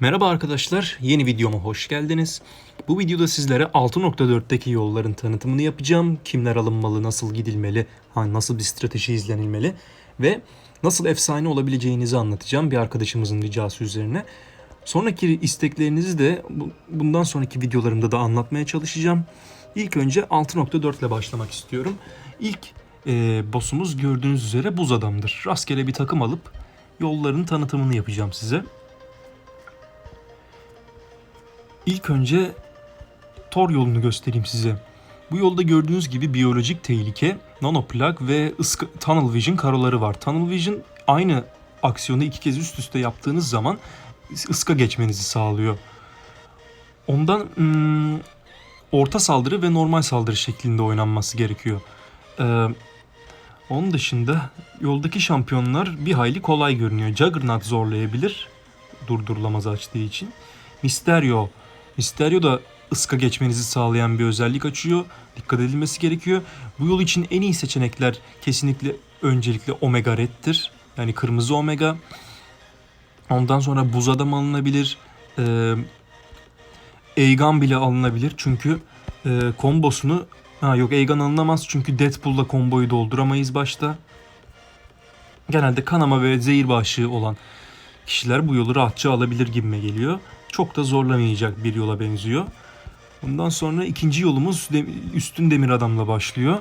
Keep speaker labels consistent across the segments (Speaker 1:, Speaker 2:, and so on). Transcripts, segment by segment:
Speaker 1: Merhaba arkadaşlar, yeni videoma hoş geldiniz. Bu videoda sizlere 6.4'teki yolların tanıtımını yapacağım. Kimler alınmalı, nasıl gidilmeli, nasıl bir strateji izlenilmeli ve nasıl efsane olabileceğinizi anlatacağım bir arkadaşımızın ricası üzerine. Sonraki isteklerinizi de bu- bundan sonraki videolarımda da anlatmaya çalışacağım. İlk önce 6.4 ile başlamak istiyorum. İlk e, boss'umuz gördüğünüz üzere buz adamdır. Rastgele bir takım alıp yolların tanıtımını yapacağım size. İlk önce Tor yolunu göstereyim size. Bu yolda gördüğünüz gibi biyolojik tehlike, nanoplak ve ıska, tunnel vision karoları var. Tunnel vision aynı aksiyonu iki kez üst üste yaptığınız zaman ıska geçmenizi sağlıyor. Ondan hmm, orta saldırı ve normal saldırı şeklinde oynanması gerekiyor. Ee, onun dışında yoldaki şampiyonlar bir hayli kolay görünüyor. Juggernaut zorlayabilir durdurulamaz açtığı için. Mysterio Mysterio da ıska geçmenizi sağlayan bir özellik açıyor. Dikkat edilmesi gerekiyor. Bu yol için en iyi seçenekler kesinlikle öncelikle Omega Red'tir. Yani kırmızı Omega. Ondan sonra buz adam alınabilir. Ee, Aegon bile alınabilir. Çünkü e, kombosunu ha yok Aegon alınamaz çünkü Deadpool'la komboyu dolduramayız başta. Genelde kanama ve zehir bağışığı olan kişiler bu yolu rahatça alabilir gibime geliyor. Çok da zorlamayacak bir yola benziyor. Bundan sonra ikinci yolumuz üstün demir adamla başlıyor.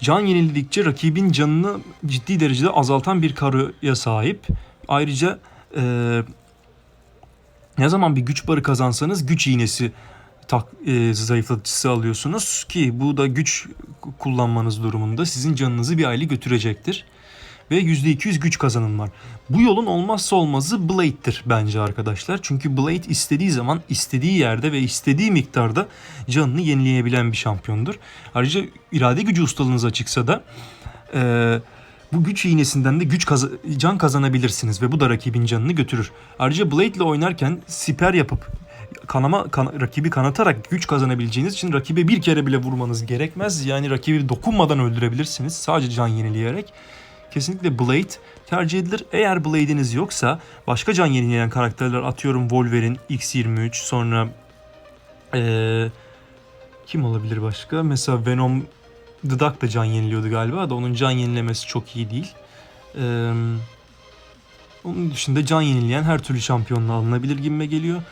Speaker 1: Can yenildikçe rakibin canını ciddi derecede azaltan bir karoya sahip. Ayrıca ne zaman bir güç barı kazansanız güç iğnesi zayıflatıcısı alıyorsunuz ki bu da güç kullanmanız durumunda sizin canınızı bir aylı götürecektir ve %200 güç kazanım var. Bu yolun olmazsa olmazı Blade'dir bence arkadaşlar. Çünkü Blade istediği zaman istediği yerde ve istediği miktarda canını yenileyebilen bir şampiyondur. Ayrıca irade gücü ustalığınız açıksa da eee, bu güç iğnesinden de güç kaza- can kazanabilirsiniz ve bu da rakibin canını götürür. Ayrıca Blade ile oynarken siper yapıp kanama kan- rakibi kanatarak güç kazanabileceğiniz için rakibe bir kere bile vurmanız gerekmez. Yani rakibi dokunmadan öldürebilirsiniz sadece can yenileyerek kesinlikle Blade tercih edilir. Eğer Blade'iniz yoksa başka can yenileyen karakterler atıyorum Wolverine, X23 sonra eee, kim olabilir başka? Mesela Venom The Duck da can yeniliyordu galiba da onun can yenilemesi çok iyi değil. Eee, onun dışında can yenileyen her türlü şampiyonla alınabilir gibime geliyor.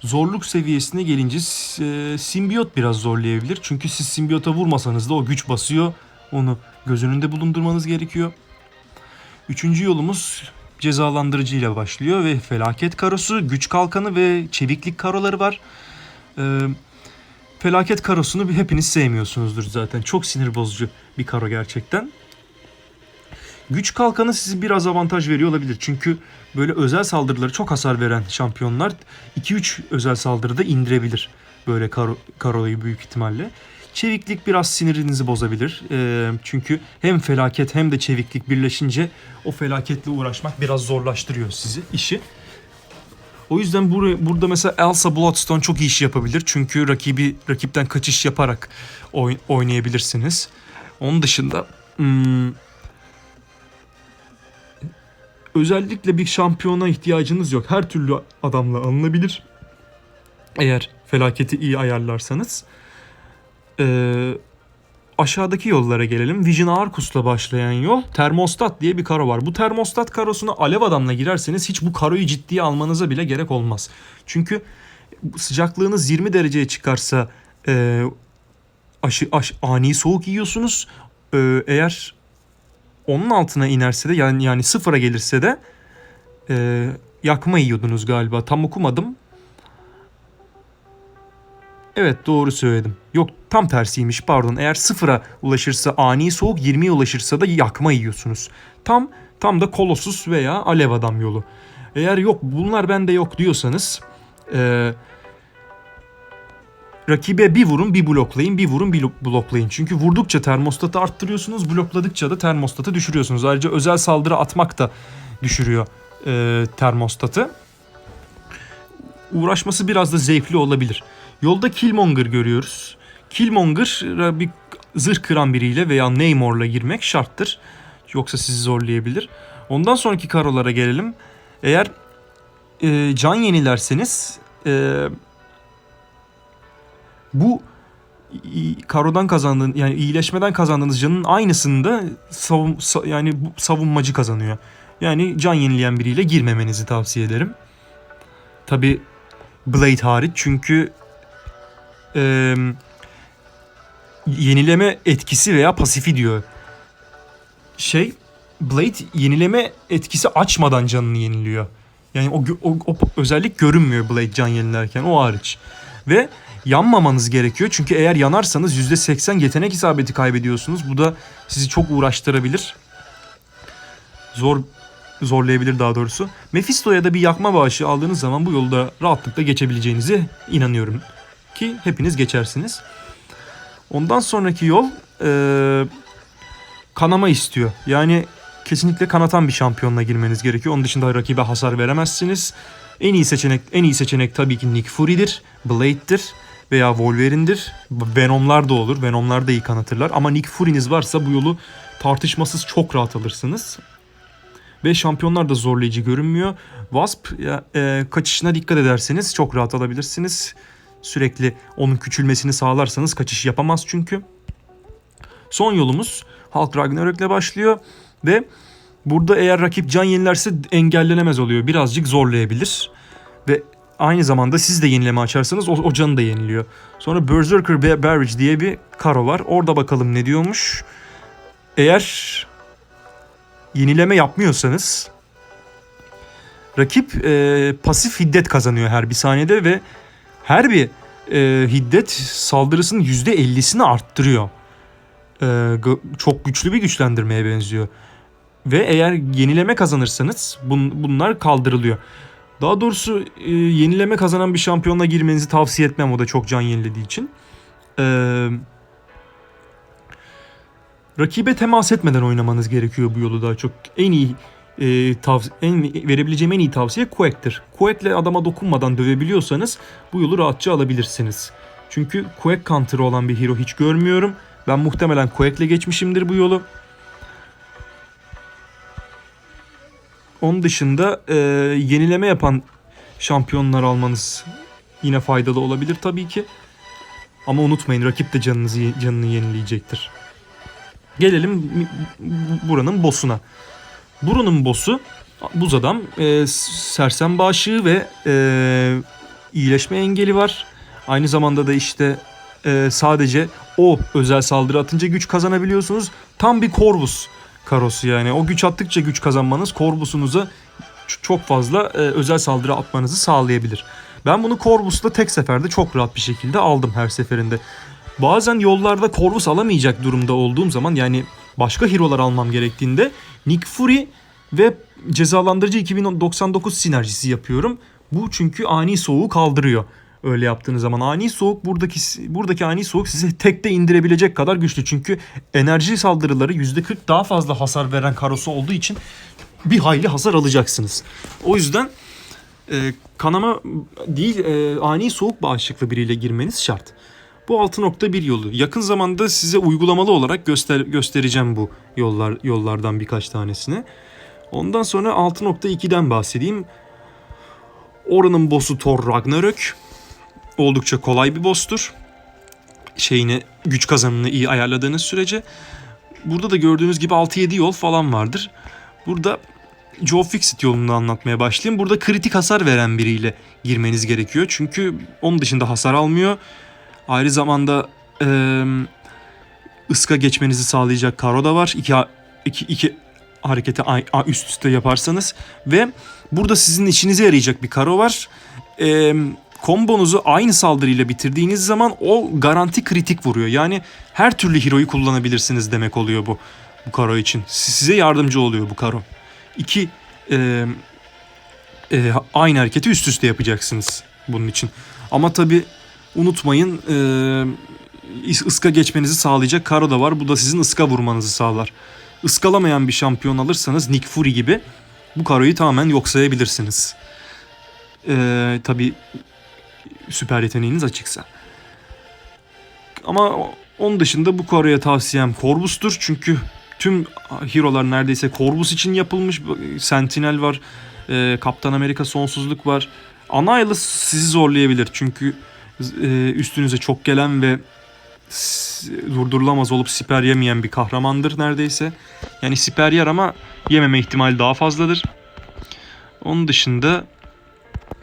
Speaker 1: Zorluk seviyesine gelince e, simbiyot biraz zorlayabilir. Çünkü siz simbiyota vurmasanız da o güç basıyor. Onu göz önünde bulundurmanız gerekiyor. Üçüncü yolumuz cezalandırıcı ile başlıyor ve felaket karosu, güç kalkanı ve çeviklik karoları var. Ee, felaket karosunu bir- hepiniz sevmiyorsunuzdur zaten. Çok sinir bozucu bir karo gerçekten. Güç kalkanı size biraz avantaj veriyor olabilir. Çünkü böyle özel saldırıları çok hasar veren şampiyonlar 2-3 özel saldırıda indirebilir. Böyle karo, karoyu büyük ihtimalle. Çeviklik biraz sinirinizi bozabilir. Ee, çünkü hem felaket hem de çeviklik birleşince o felaketle uğraşmak biraz zorlaştırıyor sizi, işi. O yüzden bur- burada mesela Elsa Bloodstone çok iyi iş yapabilir. Çünkü rakibi rakipten kaçış yaparak oyn- oynayabilirsiniz. Onun dışında hmm, özellikle bir şampiyona ihtiyacınız yok. Her türlü adamla alınabilir. Eğer felaketi iyi ayarlarsanız. Ee, aşağıdaki yollara gelelim. Vision Arcus'la başlayan yol termostat diye bir karo var. Bu termostat karosuna alev adamla girerseniz hiç bu karoyu ciddiye almanıza bile gerek olmaz. Çünkü sıcaklığınız 20 dereceye çıkarsa e, aşı, aş- ani soğuk yiyorsunuz. E, eğer onun altına inerse de yani yani sıfıra gelirse de e, yakma yiyordunuz galiba. Tam okumadım. Evet doğru söyledim. Yok tam tersiymiş pardon. Eğer sıfıra ulaşırsa ani soğuk 20'ye ulaşırsa da yakma yiyorsunuz. Tam tam da kolosus veya alev adam yolu. Eğer yok bunlar bende yok diyorsanız e, rakibe bir vurun bir bloklayın bir vurun bir lo- bloklayın. Çünkü vurdukça termostatı arttırıyorsunuz blokladıkça da termostatı düşürüyorsunuz. Ayrıca özel saldırı atmak da düşürüyor e, termostatı. Uğraşması biraz da zevkli olabilir. Yolda Killmonger görüyoruz. Killmonger'a bir zırh kıran biriyle veya Namor'la girmek şarttır. Yoksa sizi zorlayabilir. Ondan sonraki karolara gelelim. Eğer e, can yenilerseniz e, bu karodan kazandığın yani iyileşmeden kazandığınız canın aynısını da savun, sa- yani savunmacı kazanıyor. Yani can yenileyen biriyle girmemenizi tavsiye ederim. Tabi Blade hariç çünkü e, yenileme etkisi veya pasifi diyor. Şey Blade yenileme etkisi açmadan canını yeniliyor. Yani o, o, o özellik görünmüyor Blade can yenilerken o hariç. Ve yanmamanız gerekiyor. Çünkü eğer yanarsanız %80 yetenek isabeti kaybediyorsunuz. Bu da sizi çok uğraştırabilir. Zor zorlayabilir daha doğrusu. Mephisto'ya da bir yakma bağışı aldığınız zaman bu yolda rahatlıkla geçebileceğinizi inanıyorum. Ki hepiniz geçersiniz. Ondan sonraki yol eee, kanama istiyor. Yani kesinlikle kanatan bir şampiyonla girmeniz gerekiyor. Onun dışında rakibe hasar veremezsiniz. En iyi seçenek en iyi seçenek tabii ki Nick Fury'dir, Blade'dir veya Wolverine'dir. Venom'lar da olur. Venom'lar da iyi kanatırlar. Ama Nick Fury'niz varsa bu yolu tartışmasız çok rahat alırsınız. Ve şampiyonlar da zorlayıcı görünmüyor. Wasp e, kaçışına dikkat ederseniz çok rahat alabilirsiniz. Sürekli onun küçülmesini sağlarsanız kaçış yapamaz çünkü. Son yolumuz Hulk Ragnarok'le başlıyor ve burada eğer rakip can yenilerse engellenemez oluyor. Birazcık zorlayabilir ve aynı zamanda siz de yenileme açarsanız o, o canı da yeniliyor. Sonra Berserker Ba- Barrage diye bir karo var. Orada bakalım ne diyormuş. Eğer yenileme yapmıyorsanız rakip e, pasif hiddet kazanıyor her bir saniyede ve her bir e, hiddet saldırısının %50'sini arttırıyor. E, çok güçlü bir güçlendirmeye benziyor. Ve eğer yenileme kazanırsanız bun- bunlar kaldırılıyor. Daha doğrusu e, yenileme kazanan bir şampiyonla girmenizi tavsiye etmem o da çok can yenilediği için. Eee rakibe temas etmeden oynamanız gerekiyor bu yolu daha çok. En iyi e, en verebileceğim en iyi tavsiye Quake'tir. Quake'le adama dokunmadan dövebiliyorsanız bu yolu rahatça alabilirsiniz. Çünkü Quake counter'ı olan bir hero hiç görmüyorum. Ben muhtemelen Quake'le geçmişimdir bu yolu. Onun dışında e, yenileme yapan şampiyonlar almanız yine faydalı olabilir tabii ki. Ama unutmayın rakip de canınızı canını yenileyecektir. Gelelim buranın boss'una. Buranın boss'u buz adam, e, sersem bağışığı ve e, iyileşme engeli var. Aynı zamanda da işte e, sadece o özel saldırı atınca güç kazanabiliyorsunuz. Tam bir Corvus karosu yani. O güç attıkça güç kazanmanız Corvus'unuza ç- çok fazla e, özel saldırı atmanızı sağlayabilir. Ben bunu Corvus'la tek seferde çok rahat bir şekilde aldım her seferinde. Bazen yollarda Corvus alamayacak durumda olduğum zaman yani başka hero'lar almam gerektiğinde Nick Fury ve cezalandırıcı 2099 sinerjisi yapıyorum. Bu çünkü ani soğuğu kaldırıyor. Öyle yaptığınız zaman ani soğuk buradaki buradaki ani soğuk sizi tekte indirebilecek kadar güçlü. Çünkü enerji saldırıları %40 daha fazla hasar veren karosu olduğu için bir hayli hasar alacaksınız. O yüzden e, kanama değil e, ani soğuk bağışıklı biriyle girmeniz şart. Bu 6.1 yolu. Yakın zamanda size uygulamalı olarak göster göstereceğim bu yollar yollardan birkaç tanesini. Ondan sonra 6.2'den bahsedeyim. Oranın boss'u Thor Ragnarök. Oldukça kolay bir boss'tur. Şeyini güç kazanımını iyi ayarladığınız sürece. Burada da gördüğünüz gibi 6-7 yol falan vardır. Burada Joe Fixit yolunu anlatmaya başlayayım. Burada kritik hasar veren biriyle girmeniz gerekiyor. Çünkü onun dışında hasar almıyor. Ayrı zamanda e, ıska geçmenizi sağlayacak karo da var. İki, iki, iki hareketi üst üste yaparsanız. Ve burada sizin işinize yarayacak bir karo var. E, kombonuzu aynı saldırıyla bitirdiğiniz zaman o garanti kritik vuruyor. Yani her türlü hero'yu kullanabilirsiniz demek oluyor bu. Bu karo için. Size yardımcı oluyor bu karo. İki e, e, aynı hareketi üst üste yapacaksınız bunun için. Ama tabi unutmayın e, ıska geçmenizi sağlayacak karo da var. Bu da sizin ıska vurmanızı sağlar. Iskalamayan bir şampiyon alırsanız Nick Fury gibi bu karoyu tamamen yok sayabilirsiniz. E, tabi süper yeteneğiniz açıksa. Ama onun dışında bu karoya tavsiyem Corvus'tur. Çünkü tüm hero'lar neredeyse Corvus için yapılmış. Sentinel var. E, Kaptan Amerika sonsuzluk var. Annihilus sizi zorlayabilir çünkü e, üstünüze çok gelen ve durdurulamaz olup siper yemeyen bir kahramandır neredeyse. Yani siper yer ama yememe ihtimali daha fazladır. Onun dışında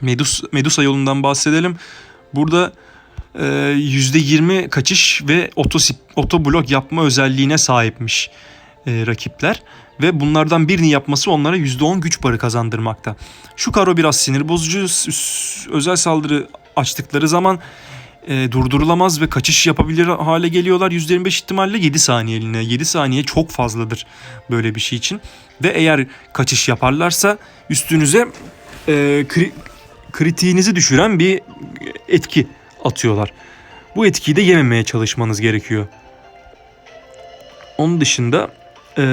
Speaker 1: Medus, Medusa yolundan bahsedelim. Burada e, %20 kaçış ve oto, oto blok yapma özelliğine sahipmiş e, rakipler. Ve bunlardan birini yapması onlara %10 güç barı kazandırmakta. Şu karo biraz sinir bozucu. Özel saldırı açtıkları zaman e, durdurulamaz ve kaçış yapabilir hale geliyorlar. %25 ihtimalle 7 saniyeliğine. 7 saniye çok fazladır böyle bir şey için. Ve eğer kaçış yaparlarsa üstünüze e, kri- kritiğinizi düşüren bir etki atıyorlar. Bu etkiyi de yememeye çalışmanız gerekiyor. Onun dışında e,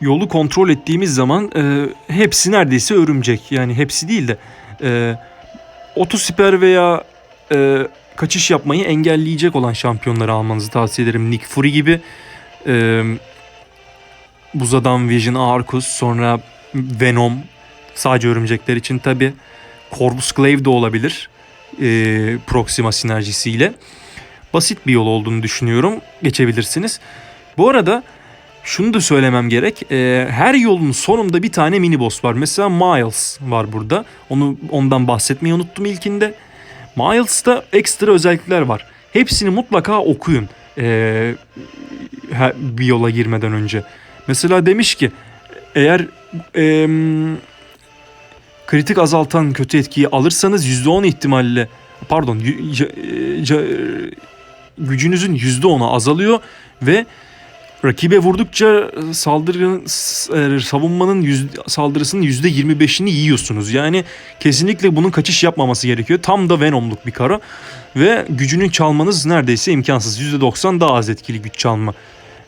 Speaker 1: yolu kontrol ettiğimiz zaman e, hepsi neredeyse örümcek. Yani hepsi değil de e, otosiper veya e, kaçış yapmayı engelleyecek olan şampiyonları almanızı tavsiye ederim. Nick Fury gibi e, Buz Adam, Vision, Arcus, sonra Venom sadece örümcekler için tabi. Corvus Glaive de olabilir e, Proxima sinerjisiyle. Basit bir yol olduğunu düşünüyorum. Geçebilirsiniz. Bu arada şunu da söylemem gerek. E, her yolun sonunda bir tane mini boss var. Mesela Miles var burada. Onu ondan bahsetmeyi unuttum ilkinde. Miles'ta ekstra özellikler var. Hepsini mutlaka okuyun. E, her- bir yola girmeden önce. Mesela demiş ki eğer em, kritik azaltan kötü etkiyi alırsanız %10 ihtimalle pardon gücünüzün %10'u azalıyor ve rakibe vurdukça saldırının s- savunmanın yüz, saldırısının %25'ini yiyorsunuz. Yani kesinlikle bunun kaçış yapmaması gerekiyor. Tam da Venom'luk bir kara ve gücünü çalmanız neredeyse imkansız. %90 daha az etkili güç çalma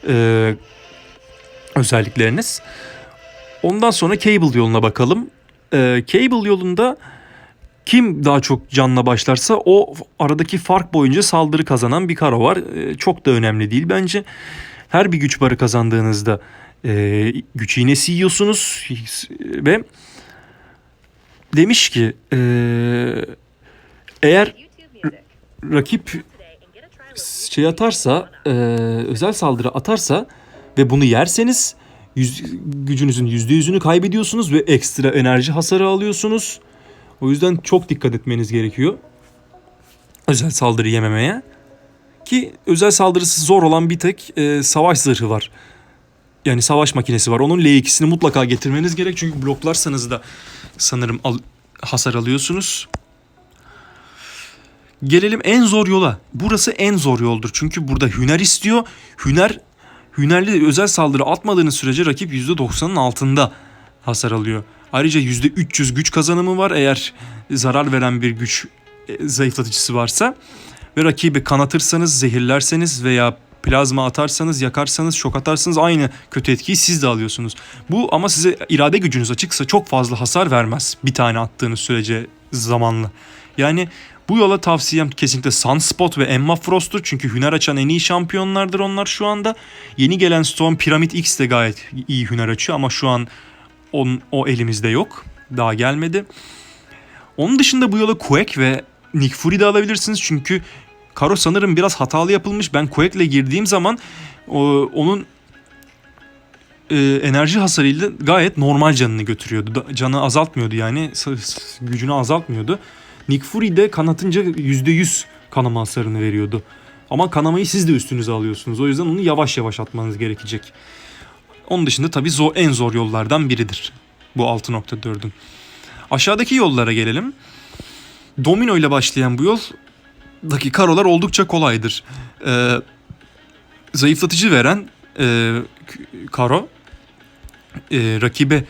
Speaker 1: e, özellikleriniz. Ondan sonra Cable yoluna bakalım. Ee, Cable yolunda kim daha çok canla başlarsa o aradaki fark boyunca saldırı kazanan bir karo var. Ee, çok da önemli değil bence. Her bir güç barı kazandığınızda e, güç iğnesi yiyorsunuz ve demiş ki e, eğer rakip şey atarsa e, özel saldırı atarsa ve bunu yerseniz yüz, gücünüzün yüzde yüzünü kaybediyorsunuz ve ekstra enerji hasarı alıyorsunuz. O yüzden çok dikkat etmeniz gerekiyor. Özel saldırı yememeye. Ki özel saldırısı zor olan bir tek e, savaş zırhı var. Yani savaş makinesi var. Onun L2'sini mutlaka getirmeniz gerek. Çünkü bloklarsanız da sanırım al- hasar alıyorsunuz. Gelelim en zor yola. Burası en zor yoldur. Çünkü burada hüner istiyor. Hüner hünerli özel saldırı atmadığınız sürece rakip %90'ın altında hasar alıyor. Ayrıca %300 güç kazanımı var eğer zarar veren bir güç e, zayıflatıcısı varsa. Ve rakibi kanatırsanız, zehirlerseniz veya plazma atarsanız, yakarsanız, şok atarsanız aynı kötü etkiyi siz de alıyorsunuz. Bu ama size irade gücünüz açıksa çok fazla hasar vermez bir tane attığınız sürece zamanlı. Yani bu yola tavsiyem kesinlikle Sunspot ve Emma Frost'tur. Çünkü hüner açan en iyi şampiyonlardır onlar şu anda. Yeni gelen Storm Pyramid X de gayet iyi hüner açıyor ama şu an on, o elimizde yok. Daha gelmedi. Onun dışında bu yola Quake ve Nick Fury de alabilirsiniz. Çünkü Karo sanırım biraz hatalı yapılmış. Ben Quake'le girdiğim zaman o, onun e, enerji hasarıyla gayet normal canını götürüyordu. Canı azaltmıyordu yani. Gücünü azaltmıyordu. Nick Fury de kanatınca %100 kanama hasarını veriyordu. Ama kanamayı siz de üstünüze alıyorsunuz. O yüzden onu yavaş yavaş atmanız gerekecek. Onun dışında tabii zor, en zor yollardan biridir. Bu 6.4'ün. Aşağıdaki yollara gelelim. Domino ile başlayan bu yoldaki karolar oldukça kolaydır. Ee, zayıflatıcı veren e, karo, e, rakibe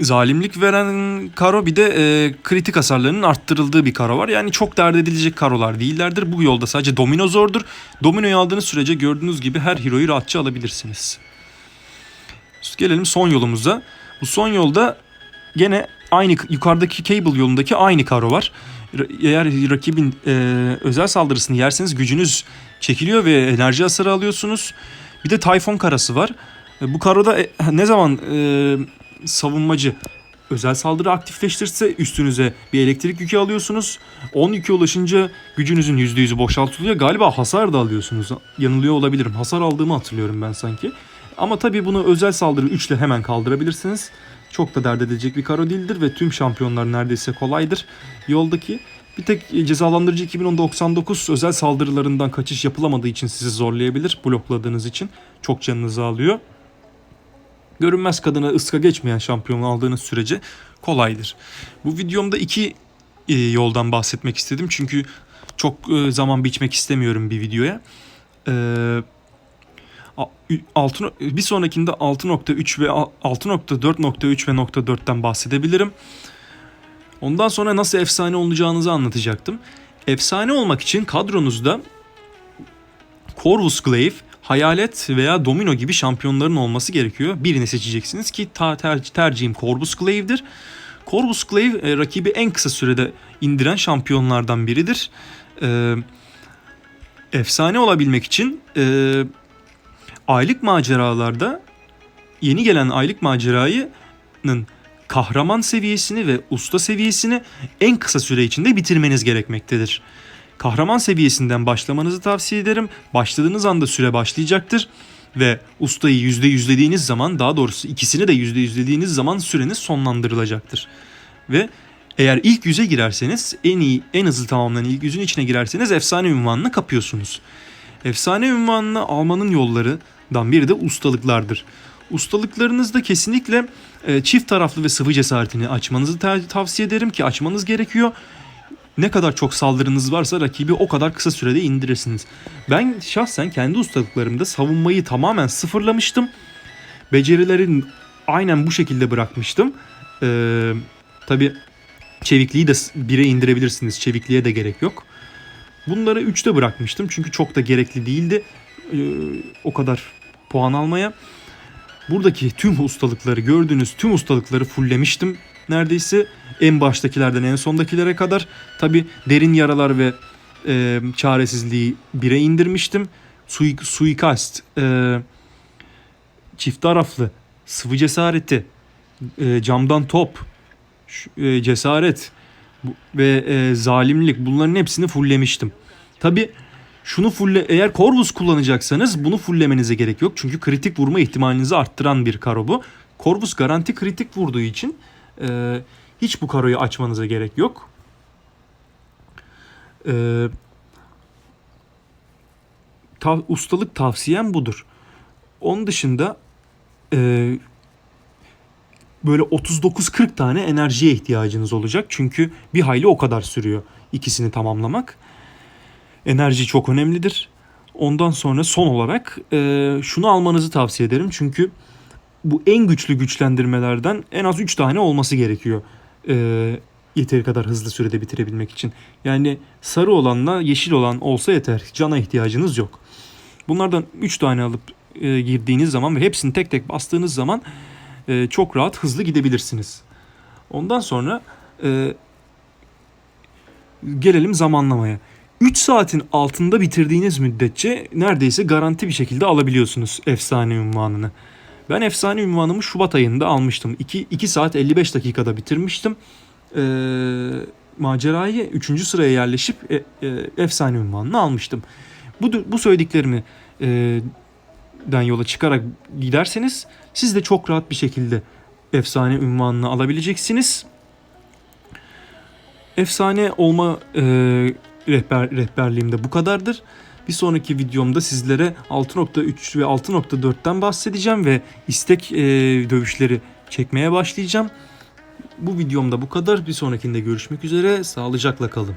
Speaker 1: zalimlik veren karo bir de e, kritik hasarlarının arttırıldığı bir karo var. Yani çok dert edilecek karolar değillerdir. Bu yolda sadece domino zordur. Dominoyu aldığınız sürece gördüğünüz gibi her hero'yu rahatça alabilirsiniz. Gelelim son yolumuza. Bu son yolda gene aynı yukarıdaki cable yolundaki aynı karo var. Eğer rakibin e, özel saldırısını yerseniz gücünüz çekiliyor ve enerji hasarı alıyorsunuz. Bir de Tayfon karası var. E, bu karoda e, ne zaman e, savunmacı özel saldırı aktifleştirirse üstünüze bir elektrik yükü alıyorsunuz. 10 yükü ulaşınca gücünüzün %100'ü boşaltılıyor. Galiba hasar da alıyorsunuz. Yanılıyor olabilirim. Hasar aldığımı hatırlıyorum ben sanki. Ama tabii bunu özel saldırı 3 ile hemen kaldırabilirsiniz. Çok da dert edecek bir karo değildir ve tüm şampiyonlar neredeyse kolaydır. Yoldaki bir tek cezalandırıcı 2099 özel saldırılarından kaçış yapılamadığı için sizi zorlayabilir blokladığınız için. Çok canınızı alıyor. Görünmez kadına ıska geçmeyen şampiyon aldığınız sürece kolaydır. Bu videomda iki e, yoldan bahsetmek istedim. Çünkü çok e, zaman biçmek istemiyorum bir videoya. Eee A- ü- altı- bir sonrakinde 6.3 ve a- 6.4.3 ve nokta 4'ten bahsedebilirim. Ondan sonra nasıl efsane olacağınızı anlatacaktım. Efsane olmak için kadronuzda Corvus Glaive, Hayalet veya Domino gibi şampiyonların olması gerekiyor. Birini seçeceksiniz ki ta- ter- tercihim Corvus Glaive'dir. Corvus Glaive e, rakibi en kısa sürede indiren şampiyonlardan biridir. E, efsane olabilmek için e, aylık maceralarda yeni gelen aylık macerayının kahraman seviyesini ve usta seviyesini en kısa süre içinde bitirmeniz gerekmektedir. Kahraman seviyesinden başlamanızı tavsiye ederim. Başladığınız anda süre başlayacaktır ve ustayı yüzde yüzlediğiniz zaman daha doğrusu ikisini de yüzde yüzlediğiniz zaman süreniz sonlandırılacaktır. Ve eğer ilk yüze girerseniz en iyi en hızlı tamamlanan ilk yüzün içine girerseniz efsane ünvanını kapıyorsunuz. Efsane ünvanını almanın yollarından biri de ustalıklardır. Ustalıklarınızda kesinlikle e, çift taraflı ve sıvı cesaretini açmanızı ta- tavsiye ederim ki açmanız gerekiyor. Ne kadar çok saldırınız varsa rakibi o kadar kısa sürede indirirsiniz. Ben şahsen kendi ustalıklarımda savunmayı tamamen sıfırlamıştım. Becerilerin aynen bu şekilde bırakmıştım. Ee, Tabi çevikliği de 1'e indirebilirsiniz. Çevikliğe de gerek yok. Bunları 3'te bırakmıştım çünkü çok da gerekli değildi ee, o kadar puan almaya. Buradaki tüm ustalıkları gördüğünüz tüm ustalıkları fulllemiştim neredeyse en baştakilerden en sondakilere kadar. Tabi derin yaralar ve e, çaresizliği 1'e indirmiştim. Sui, suikast, e, çift taraflı, sıvı cesareti, e, camdan top, e, cesaret ve e, zalimlik bunların hepsini fulllemiştim. Tabi şunu fulle eğer Corvus kullanacaksanız bunu fullemenize gerek yok. Çünkü kritik vurma ihtimalinizi arttıran bir karo bu. Corvus garanti kritik vurduğu için e, hiç bu karoyu açmanıza gerek yok. E, tav- ustalık tavsiyem budur. Onun dışında e, böyle 39-40 tane enerjiye ihtiyacınız olacak. Çünkü bir hayli o kadar sürüyor ikisini tamamlamak. Enerji çok önemlidir. Ondan sonra son olarak e, şunu almanızı tavsiye ederim. Çünkü bu en güçlü güçlendirmelerden en az 3 tane olması gerekiyor. E, yeteri kadar hızlı sürede bitirebilmek için. Yani sarı olanla yeşil olan olsa yeter. Cana ihtiyacınız yok. Bunlardan 3 tane alıp e, girdiğiniz zaman ve hepsini tek tek bastığınız zaman e, çok rahat hızlı gidebilirsiniz. Ondan sonra e, gelelim zamanlamaya. 3 saatin altında bitirdiğiniz müddetçe neredeyse garanti bir şekilde alabiliyorsunuz efsane ünvanını. Ben efsane ünvanımı Şubat ayında almıştım. 2, 2 saat 55 dakikada bitirmiştim. Ee, macerayı 3. sıraya yerleşip e, e, efsane ünvanını almıştım. Bu, bu söylediklerimi e, den yola çıkarak giderseniz siz de çok rahat bir şekilde efsane ünvanını alabileceksiniz. Efsane olma e, rehber rehberliğimde bu kadardır. Bir sonraki videomda sizlere 6.3 ve 6.4'ten bahsedeceğim ve istek e, dövüşleri çekmeye başlayacağım. Bu videomda bu kadar. Bir sonrakinde görüşmek üzere. Sağlıcakla kalın.